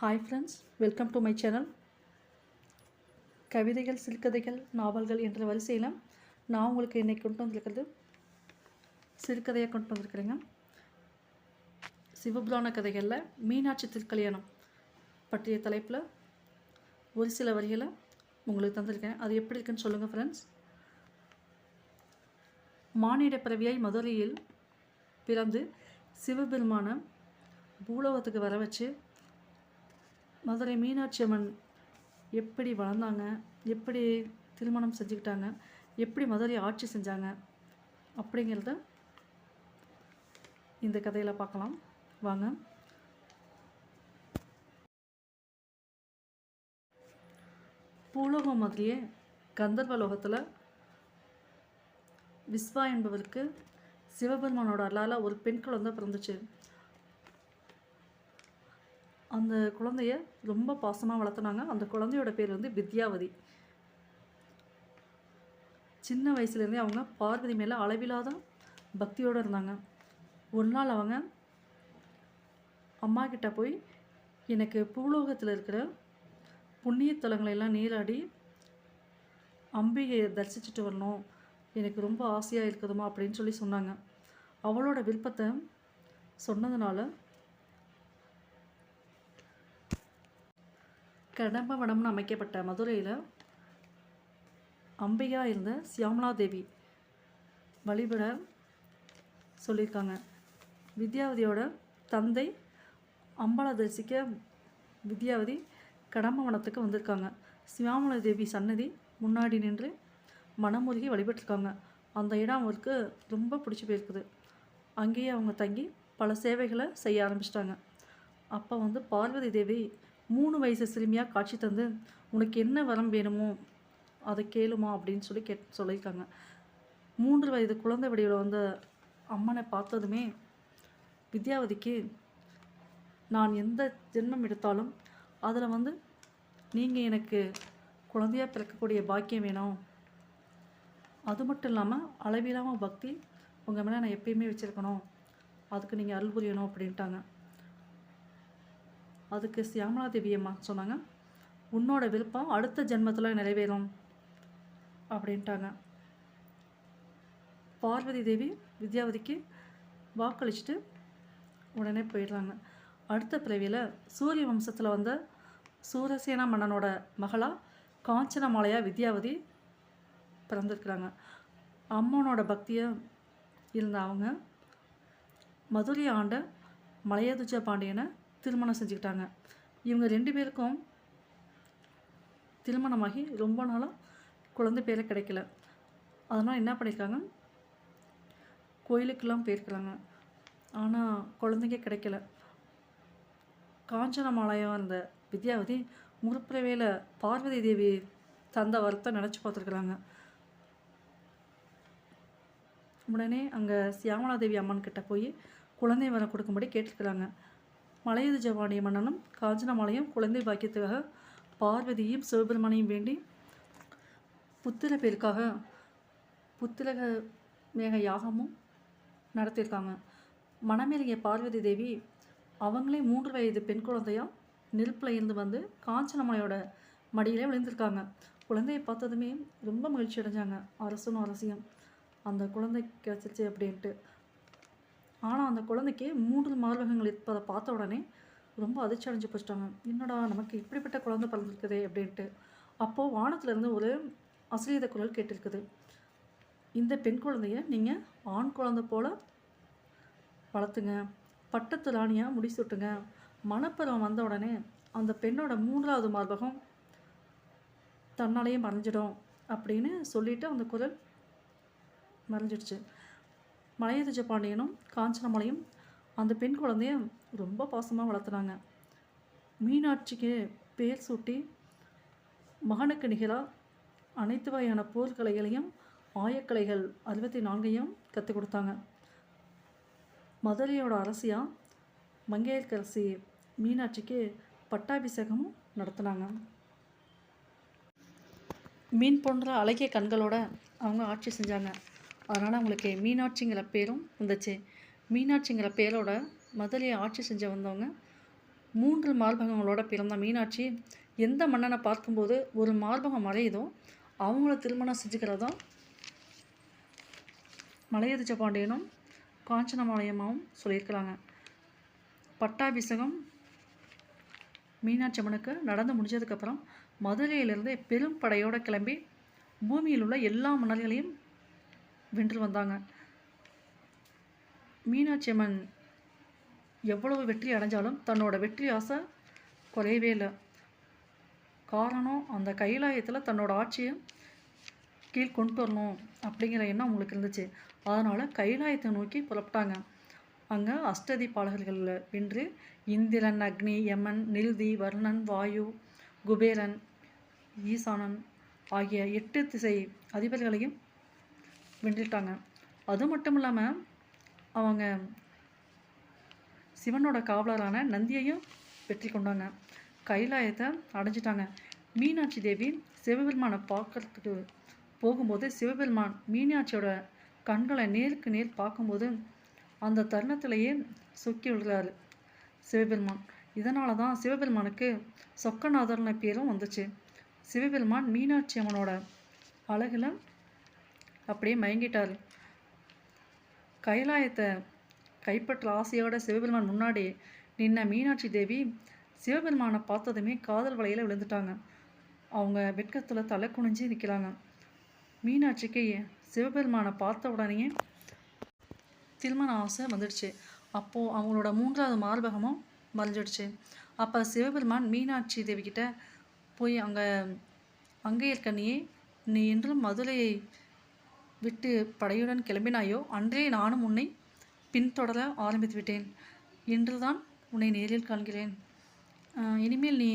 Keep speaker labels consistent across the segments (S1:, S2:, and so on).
S1: Hi friends welcome to my channel கவிதைகள் சிறுகதைகள் நாவல்கள் என்ற வரிசையில் நான் உங்களுக்கு என்னை கொண்டு வந்திருக்கிறது சிறுகதையாக கொண்டு வந்திருக்கிறேங்க. சிவபுராண கதைகளில் மீனாட்சி திருக்கல்யாணம் பற்றிய தலைப்பில் ஒரு சில வரிகளை உங்களுக்கு தந்திருக்கேன். அது எப்படி இருக்குன்னு சொல்லுங்கள் ஃப்ரெண்ட்ஸ் மானிட பிறவியாய் மதுரையில் பிறந்து சிவபெருமான பூலோகத்துக்கு வர வச்சு மதுரை மீனாட்சி அம்மன் எப்படி வளர்ந்தாங்க எப்படி திருமணம் செஞ்சுக்கிட்டாங்க எப்படி மதுரை ஆட்சி செஞ்சாங்க அப்படிங்கிறத இந்த கதையில் பார்க்கலாம். வாங்க. பூலோகம் மாதிரியே கந்தர்வ லோகத்தில் விஸ்வா என்பவருக்கு சிவபெருமானோட அல்லால ஒரு பெண் குழந்தை பிறந்துச்சு. அந்த குழந்தைய ரொம்ப பாசமாக வளர்த்துனாங்க. அந்த குழந்தையோட பேர் வந்து வித்யாவதி. சின்ன வயசுலேருந்தே அவங்க பார்வதி மேலே அளவில்லாத பக்தியோடு இருந்தாங்க. ஒரு நாள் அவங்க அம்மா கிட்ட போய் எனக்கு பூலோகத்தில் இருக்கிற புண்ணிய எல்லாம் நீராடி அம்பிகையை தரிசிச்சுட்டு வரணும். எனக்கு ரொம்ப ஆசையாக இருக்குதுமா அப்படின்னு சொல்லி சொன்னாங்க. அவளோட விருப்பத்தை சொன்னதுனால கடம்பவனம்னு அமைக்கப்பட்ட மதுரையில் அம்பிகா இருந்த சியாமலா தேவி வழிபட சொல்லியிருக்காங்க. வித்யாவதியோட தந்தை அம்பாளை தரிசிக்க வித்யாவதி கடம்பவனத்துக்கு வந்திருக்காங்க. சியாமலா தேவி சன்னதி முன்னாடி நின்று மனமுருகி வழிபட்டிருக்காங்க. அந்த இடம் அவருக்கு ரொம்ப பிடிச்சி போயிருக்குது. அங்கேயே அவங்க தங்கி பல சேவைகளை செய்ய ஆரம்பிச்சிட்டாங்க. அப்போ வந்து பார்வதி தேவி மூணு வயசு சிறுமியாக காட்சி தந்து உனக்கு என்ன வரம் வேணுமோ அதை கேளுமா அப்படின்னு சொல்லி கேட் சொல்லியிருக்காங்க. மூன்று வயது குழந்தை வடிவில் வந்த அம்மனை பார்த்ததுமே வித்யாவதிக்கு நான் எந்த ஜென்மம் எடுத்தாலும் அதில் வந்து நீங்கள் எனக்கு குழந்தையாக பிறக்கக்கூடிய பாக்கியம் வேணும். அது மட்டும் இல்லாமல் அளவில்லாமல் பக்தி உங்கள் மேலே நான் எப்பயுமே வச்சுருக்கணும். அதுக்கு நீங்கள் அருள் புரியணும் அப்படின்ட்டாங்க. அதுக்கு சியாமலா தேவி அம்மா சொன்னாங்க உன்னோட விருப்பம் அடுத்த ஜென்மத்தில் நிறைவேறும் அப்படின்ட்டாங்க. பார்வதி தேவி வித்யாவதிக்கு வாக்களிச்சுட்டு உடனே போயிடுறாங்க. அடுத்த பிறவியில் சூரிய வம்சத்தில் வந்த சூரசேனா மன்னனோட மகளாக காஞ்சனமாலையா வித்யாவதி பிறந்திருக்கிறாங்க. அம்மனோட பக்தியை இருந்த அவங்க மதுரை ஆண்ட மலையதுஜ பாண்டியனை திருமணம் செஞ்சுக்கிட்டாங்க. இவங்க ரெண்டு பேருக்கும் திருமணமாகி ரொம்ப நாளாக குழந்தை பேரை கிடைக்கல. அதனால் என்ன பண்ணியிருக்காங்க கோயிலுக்கெல்லாம் போயிருக்கிறாங்க. ஆனால் குழந்தைங்க கிடைக்கல. காஞ்சனமாலயம் அந்த வித்யாவதி முறுப்பிரவேல பார்வதி தேவி தந்த வருத்தம் நினச்சி பார்த்துருக்குறாங்க. உடனே அங்கே சியாமலா தேவி அம்மன் கிட்ட போய் குழந்தை வரம் கொடுக்கும்படி கேட்டிருக்கிறாங்க. மலையது ஜவானிய மன்னனும் காஞ்சனமாலையும் குழந்தை பாக்கியத்துக்காக பார்வதியும் சிவபெருமானையும் வேண்டி புத்திர பேருக்காக புத்திரக மேக யாகமும் நடத்தியிருக்காங்க. மணமேலிய பார்வதி தேவி அவங்களே மூன்று வயது பெண் குழந்தையாக நெருப்பில் இருந்து வந்து காஞ்சனமலையோட மடியிலே விழுந்திருக்காங்க. குழந்தையை பார்த்ததுமே ரொம்ப மகிழ்ச்சி அடைஞ்சாங்க. அரசனும் அரசியும் அந்த குழந்தை கிடச்சிருச்சு அப்படின்ட்டு. ஆனால் அந்த குழந்தைக்கு மூன்று மார்பகங்கள் இருப்பதை பார்த்த உடனே ரொம்ப அதிர்ச்சி அடைஞ்சு போச்சிட்டாங்க. என்னடா நமக்கு இப்படிப்பட்ட குழந்தை பிறந்திருக்குதே அப்படின்ட்டு. அப்போது வானத்துலேருந்து ஒரு அசிரியத குரல் கேட்டிருக்குது. இந்த பெண் குழந்தைய நீங்கள் ஆண் குழந்தை போல் வளர்த்துங்க. பட்டத்து ராணியாக முடிசூட்டுங்க மணப்பருவம் வந்த உடனே அந்த பெண்ணோட மூன்றாவது மார்பகம் தன்னாலேயே மறைஞ்சிடும் அப்படின்னு சொல்லிவிட்டு அந்த குரல் மறைஞ்சிடுச்சு. மலையதிஜ பாண்டியனும் காஞ்சனமலையும் அந்த பெண் குழந்தைய ரொம்ப பாசமாக வளர்த்துனாங்க. மீனாட்சிக்கு பேர் சூட்டி மகனுக்கு நிகராக அனைத்து வகையான போர்க்கலைகளையும் ஆயக்கலைகள் அறுபத்தி நான்கையும் கற்றுக் கொடுத்தாங்க. மதுரையோட அரசியாக மங்கையர்கரசி மீனாட்சிக்கு பட்டாபிஷேகமும் நடத்தினாங்க. மீன் போன்ற அழகிய கண்களோட அவங்க ஆட்சி செஞ்சாங்க. அதனால் அவங்களுக்கு மீனாட்சிங்கிற பேரும் வந்துச்சு. மீனாட்சிங்கிற பேரோட மதுரையை ஆட்சி செஞ்சு வந்தவங்க மூன்று மார்பகங்களோட பிறந்த மீனாட்சி. எந்த மன்னனை பார்க்கும்போது ஒரு மார்பகம் மறையுதோ அவங்கள திருமணம் செஞ்சுக்கிறதா மலையதிச்ச பாண்டியனும் காஞ்சனமாலயமாகவும் சொல்லியிருக்கிறாங்க. பட்டாபிஷேகம் மீனாட்சி அம்மனுக்கு நடந்து முடிஞ்சதுக்கப்புறம் மதுரையிலிருந்து பெரும் படையோடு கிளம்பி பூமியில் உள்ள எல்லா மன்னர்களையும் வென்று வந்தாங்க. மீனாட்சி அம்மன் எவ்வளவு வெற்றி அடைஞ்சாலும் தன்னோட வெற்றி ஆசை குறையவே இல்லை. காரணம் அந்த கைலாயத்தில் தன்னோட ஆட்சியை கீழ் கொண்டு வரணும் அப்படிங்கிற எண்ணம் அவங்களுக்கு இருந்துச்சு. அதனால் கைலாயத்தை நோக்கி புறப்பட்டாங்க அங்கே அஷ்டதி பாடகர்களில் வென்று இந்திரன் அக்னி யமன் நில்தி வர்ணன் வாயு குபேரன் ஈசானன் ஆகிய எட்டு திசை அதிபர்களையும் வென்றுட்டாங்க அது மட்டும் இல்லாமல் அவங்க சிவனோட காவலரான நந்தியையும் வெற்றி கொண்டாங்க. கைலாயத்தை அடைஞ்சிட்டாங்க. மீனாட்சி தேவி சிவபெருமானை பார்க்கறதுக்கு போகும்போது சிவபெருமான் மீனாட்சியோட கண்களை நேருக்கு நேர் பார்க்கும்போது அந்த தருணத்திலேயே சொக்கி விழுகிறாரு சிவபெருமான். இதனால தான் சிவபெருமானுக்கு சொக்கநாதர்ன பேரும் வந்துச்சு. சிவபெருமான் மீனாட்சி அம்மனோட அழகில் அப்படியே மயங்கிட்டார். கைலாயத்தை கைப்பற்ற ஆசையோட சிவபெருமான் முன்னாடி நின்ன மீனாட்சி தேவி சிவபெருமானை பார்த்ததுமே காதல் வலையில் விழுந்துட்டாங்க. அவங்க வெட்கத்தில் தலை குனிஞ்சு நிற்கிறாங்க மீனாட்சிக்கு சிவபெருமானை பார்த்த உடனேயே திருமண ஆசை வந்துடுச்சு. அப்போது அவங்களோட மூன்றாவது மார்பகமும் மறைஞ்சிடுச்சு. அப்போ சிவபெருமான் மீனாட்சி தேவிக்கிட்ட போய் அங்கே அங்கே இருக்கணியே நீ என்றும் மதுரையை விட்டு படையுடன் கிளம்பினாயோ அன்றே நானும் உன்னை பின்தொடர ஆரம்பித்து விட்டேன் இன்றுதான் உன்னை நேரில் காண்கிறேன். இனிமேல் நீ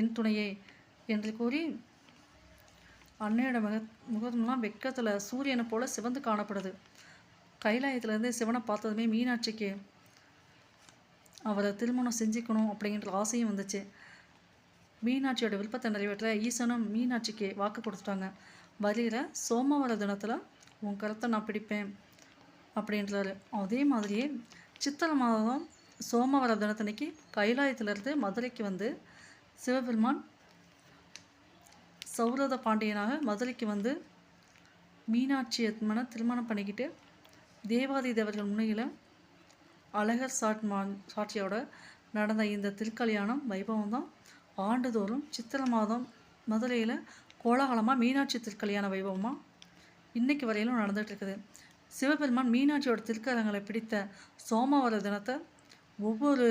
S1: என் துணையே என்று கூறி அன்னையோட முக முகம்லாம் வெக்கத்தில் சூரியனை போல சிவந்து காணப்படுது கைலாயத்திலேருந்து சிவனை பார்த்ததுமே மீனாட்சிக்கு அவரை திருமணம் செஞ்சுக்கணும் அப்படிங்கிற ஆசையும் வந்துச்சு. மீனாட்சியோட விருப்பத்தை நிறைவேற்ற ஈசனும் மீனாட்சிக்கு வாக்கு கொடுத்துட்டாங்க. வருகிற சோமவார தினத்தில் உன் கருத்தை நான் பிடிப்பேன் அப்படின்றாரு. அதே மாதிரியே சித்திரை மாதம் சோமவர தினத்தன்னைக்கு கைலாயத்திலிருந்து மதுரைக்கு வந்து சிவபெருமான் சௌரத பாண்டியனாக மதுரைக்கு வந்து மீனாட்சி அம்மனை திருமணம் பண்ணிக்கிட்டு தேவாதி தேவர்கள் முன்னையில் அழகர் சாட்மா சாட்சியோட நடந்த இந்த திருக்கல்யாணம் வைபவம் தான் ஆண்டுதோறும் சித்திரை மாதம் மதுரையில் கோலாகலமாக மீனாட்சி திருக்கல்யாண வைபவமாக இன்னைக்கு வரையிலும் நடந்துட்டு இருக்குது சிவபெருமான் மீனாட்சியோட திருக்கரங்களை பிடித்த சோமவார தினத்தை ஒவ்வொரு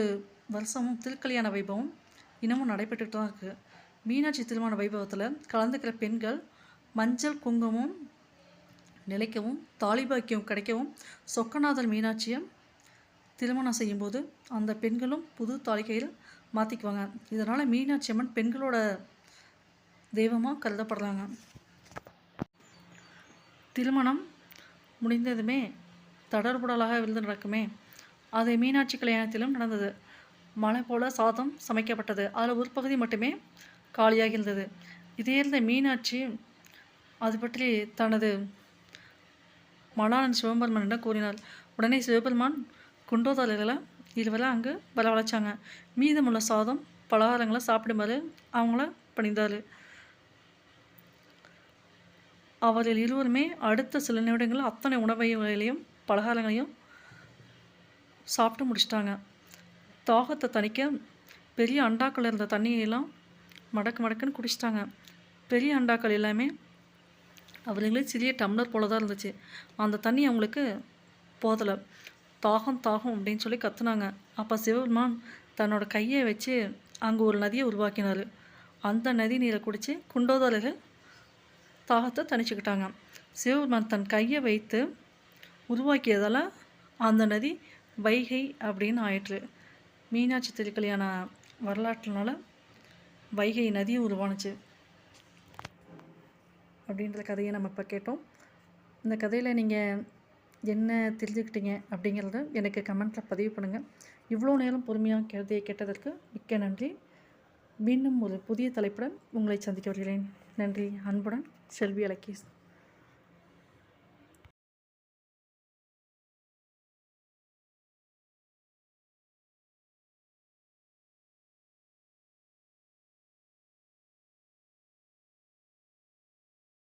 S1: வருஷமும் திருக்கல்யாண வைபவம் இன்னமும் நடைபெற்றுட்டு தான் இருக்குது மீனாட்சி திருமண வைபவத்தில் கலந்துக்கிற பெண்கள் மஞ்சள் குங்குமம் நிலைக்கவும் தாலிபாக்கியம் கிடைக்கவும் சொக்கநாதர் மீனாட்சியம் திருமணம் செய்யும்போது அந்த பெண்களும் புது தாலிகையில் மாற்றிக்குவாங்க இதனால் மீனாட்சி அம்மன் பெண்களோட தெய்வமாக கருதப்படுறாங்க. திருமணம் முடிந்ததுமே தடர்புடலாக விருந்து நடக்குமே. அது மீனாட்சி கல்யாணத்திலும் நடந்தது. மலை போல சாதம் சமைக்கப்பட்டது. அதில் ஒரு பகுதி மட்டுமே காலியாக இருந்தது. இதே இருந்த மீனாட்சி அது பற்றி தனது மணாளன் சிவபெருமானிடம் கூறினார் உடனே சிவபெருமான் குண்டோதலர்களை இருவரை அங்கு வரவழைச்சாங்க மீதமுள்ள சாதம் பலகாரங்களை சாப்பிடுமாறு அவங்கள பணிந்தார் அவர்கள் இருவருமே அடுத்த சில நிமிடங்களில் அத்தனை உணவைகளையும் பலகாரங்களையும் சாப்பிட்டு முடிச்சிட்டாங்க. தாகத்தை தணிக்க பெரிய அண்டாக்கள் இருந்த தண்ணியெல்லாம் மடக்கு மடக்குன்னு குடிச்சிட்டாங்க. பெரிய அண்டாக்கள் எல்லாமே அவர்களே சிறிய டம்ளர் போல தான் இருந்துச்சு. அந்த தண்ணி அவங்களுக்கு போதலை. தாகம் தாகம் அப்படின்னு சொல்லி கத்துனாங்க. அப்போ சிவபெருமான் தன்னோட கையை வச்சு அங்கே ஒரு நதியை உருவாக்கினார். அந்த நதி நீரை குடித்து குண்டோதரர்கள் தாகத்தை தணிச்சுக்கிட்டாங்க. சிவபெருமான் தன் கையை வைத்து உருவாக்கியதால் அந்த நதி வைகை அப்படின்னு ஆயிற்று. மீனாட்சி திருக்கல்யாண வரலாற்றுனால வைகை நதியும் உருவானுச்சு. அப்படின்ற கதையை நம்ம இப்போ கேட்டோம் இந்த கதையில் நீங்கள் என்ன தெரிஞ்சுக்கிட்டீங்க அப்படிங்கிறத எனக்கு கமெண்ட்டில் பதிவு பண்ணுங்கள் இவ்வளோ நேரம் பொறுமையாக கதையை கேட்டதற்கு மிக்க நன்றி. மீண்டும் ஒரு புதிய தலைப்புடன் உங்களை சந்திக்க வருகிறேன். நன்றி அன்புடன். Shelby a la Kiss.